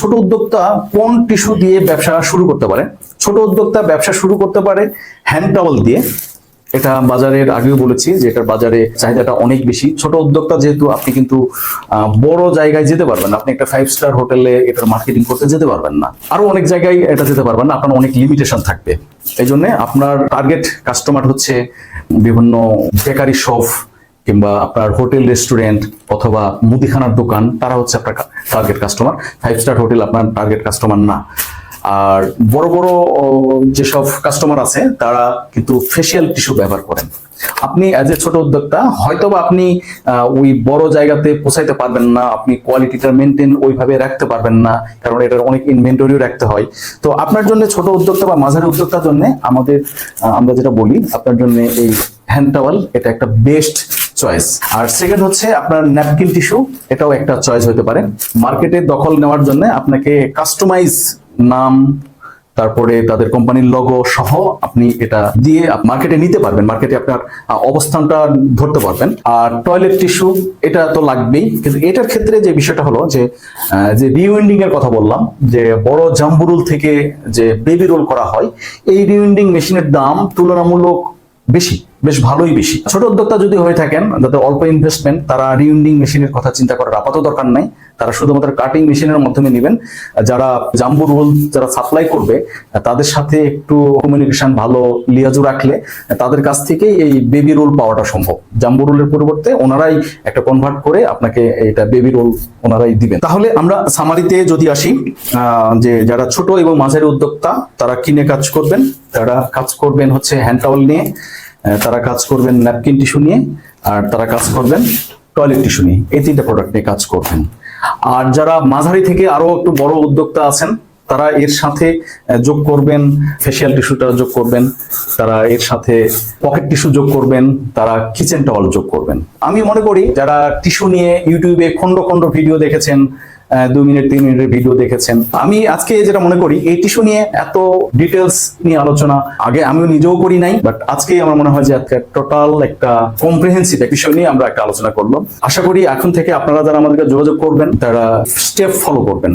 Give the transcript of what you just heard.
ছোট উদ্যোক্তা কোন টিস্যু দিয়ে ব্যবসা শুরু করতে পারে? ছোট উদ্যোক্তা ব্যবসা শুরু করতে পারে হ্যান্ড টাওয়াল দিয়ে। এটা বাজারের, আগেও বলেছি যে এটার বাজারে চাহিদাটা অনেক বেশি। ছোট উদ্যোক্তা যেহেতু আপনি কিন্তু বড় জায়গায় যেতে পারবেন আপনি একটা ফাইভ স্টার হোটেলে এটার মার্কেটিং করতে যেতে পারবেন না। আরও অনেক জায়গায় এটা যেতে পারবেন না। আপনার অনেক লিমিটেশন থাকবে। এই জন্য আপনার টার্গেট কাস্টমার হচ্ছে বিভিন্ন বেকারি শপ কিংবা আপনার হোটেল, রেস্টুরেন্ট অথবা মুদিখানার দোকান, তারা হচ্ছে আপনার target customer five star hotel আপনার টার্গেট কাস্টমার না। আর বড় বড় যেসব কাস্টমার আছে, তারা কিন্তু ফেসিয়াল টিস্যু ব্যবহার করেন। আপনি অ্যাজ এ ছোট উদ্যোক্তা হয়তো বা আপনি ওই বড় জায়গাতে পৌঁছাইতে পারবেন না, আপনি কোয়ালিটিটা মেনটেন ওইভাবে রাখতে পারবেন না, কারণ এটার অনেক ইনভেন্টরিও রাখতে হয়। তো আপনার জন্য ছোট উদ্যোক্তা বা মাঝারি উদ্যোক্তার জন্য আমাদের আমরা যেটা বলি, আপনার জন্য এই হ্যান্ড টাওয়াল এটা একটা বেস্ট চয়েস আর সেকেন্ড হচ্ছে আপনার ন্যাপকিন টিস্যু এটাও একটা চয়েস হতে পারে। মার্কেটে দখল নেওয়ার জন্য আপনাকে কাস্টমাইজ নাম, তারপরে তাদের কোম্পানির লোগো সহ আপনি এটা দিয়ে মার্কেটে নিতে পারবেন। মার্কেটে আপনার অবস্থানটা ধরতে পারবেন। আর টয়লেট টিস্যু এটা তো লাগবেই। কিন্তু এটার ক্ষেত্রে যে বিষয়টা হলো যে যে রিউইন্ডিং এর কথা বললাম, যে বড় জাম্বুরুল থেকে যে বেবি রোল করা হয়, এই রিউইন্ডিং মেশিনের দাম তুলনামূলক বেশি। বেশ ভালোই বেশি। ছোট উদ্যোক্তা যদি হয়ে থাকেন যাদের অল্প ইনভেস্টমেন্ট তারা রিউন্ডিং মেশিনের কথা চিন্তা করার আপাতত দরকার নাই। তারা শুধুমাত্র কাটিং মেশিনের মাধ্যমে নেবেন। যারা জাম্বু রোল যারা সাপ্লাই করবে, তাদের সাথে একটু কমিউনিকেশন ভালো লিয়াজু রাখলে, তাদের কাছ থেকেই এই বেবি রোল পাওয়াটা সম্ভব। জাম্বু রোলের পরিবর্তে ওনারাই একটা কনভার্ট করে আপনাকে এটা বেবি রোল ওনারাই দিবেন। তাহলে আমরা সামারিতে যদি আসি যে যারা ছোট এবং মাঝারি উদ্যোক্তা, তারা কিনে কাজ করবেন, তারা কাজ করবেন হচ্ছে হ্যান্ড টাওয়াল নিয়ে। তারা কাজ করবেন ন্যাপকিন টিস্যু নিয়ে আর তারা কাজ করবেন টয়লেট টিস্যু নিয়ে। এই তিনটা প্রোডাক্ট নিয়ে কাজ করবেন। আর যারা মাঝারি থেকে আরও একটু বড় উদ্যোক্তা আছেন, তারা এর সাথে যোগ করবেন ফেসিয়াল টিস্যুটা যোগ করবেন, তারা এর সাথে পকেট টিস্যু যোগ করবেন, তারা কিচেন টাওয়াল যোগ করবেন। আমি মনে করি, যারা টিস্যু নিয়ে ইউটিউবে খন্ড খন্ড ভিডিও দেখেছেন দুই মিনিট, তিন মিনিটের ভিডিও দেখেছেন। আমি আজকে যেটা মনে করি, এই টিস্যু নিয়ে এত ডিটেলস নিয়ে আলোচনা, আগে আমিও নিজেও করি নাই বাট আজকে আমার মনে হয় যে আজকে টোটাল একটা কম্প্রিহেন্সিভ বিষয় নিয়ে আমরা একটা আলোচনা করলাম। আশা করি এখন থেকে আপনারা যারা আমাদেরকে যোগাযোগ করবেন, তারা স্টেপ ফলো করবেন।